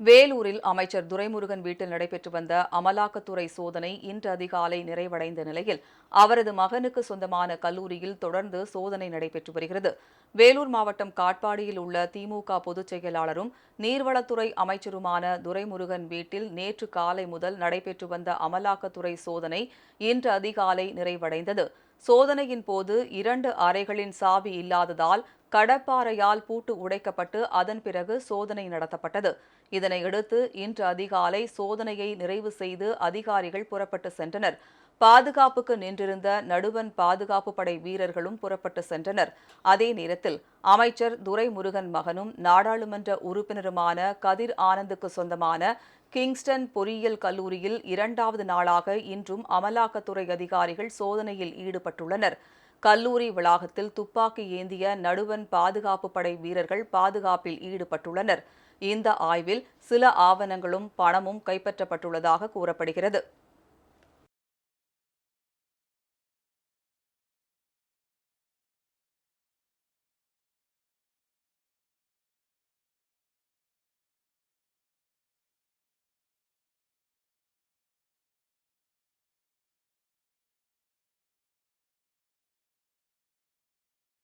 வேலூரில் அமைச்சர் துரைமுருகன் வீட்டில் நடைபெற்று வந்த அமலாக்கத்துறை சோதனை இன்று அதிகாலை நிறைவடைந்த நிலையில் அவரது மகனுக்கு சொந்தமான கல்லூரியில் தொடர்ந்து சோதனை நடைபெற்று வருகிறது. வேலூர் மாவட்டம் காட்பாடியில் உள்ள திமுக பொதுச் செயலாளரும் நீர்வளத்துறை அமைச்சருமான துரைமுருகன் வீட்டில் நேற்று காலை முதல் நடைபெற்று வந்த அமலாக்கத்துறை சோதனை இன்று அதிகாலை நிறைவடைந்தது. சோதனையின் போது இரண்டு அறைகளின் சாவி இல்லாததால் கடப்பாறையால் பூட்டு உடைக்கப்பட்டு அதன் பிறகு சோதனை நடத்தப்பட்டது. இதனையடுத்து இன்று அதிகாலை சோதனையை நிறைவு செய்து அதிகாரிகள் புறப்பட்டு சென்றனர். பாதுகாப்புக்கு நின்றிருந்த நடுவன் பாதுகாப்பு படை வீரர்களும் புறப்பட்டு சென்றனர். அதே நேரத்தில் அமைச்சர் துரைமுருகன் மகனும் நாடாளுமன்ற உறுப்பினருமான கதிர் ஆனந்துக்கு சொந்தமான கிங்ஸ்டன் பொறியியல் கல்லூரியில் இரண்டாவது நாளாக இன்றும் அமலாக்கத்துறை அதிகாரிகள் சோதனையில் ஈடுபட்டுள்ளனர். கல்லூரி வளாகத்தில் துப்பாக்கி ஏந்திய நடுவன் பாதுகாப்பு படை வீரர்கள் பாதுகாப்பில் ஈடுபட்டுள்ளனர். இந்த ஆய்வில் சில ஆவணங்களும் பணமும் கைப்பற்றப்பட்டுள்ளதாக கூறப்படுகிறது.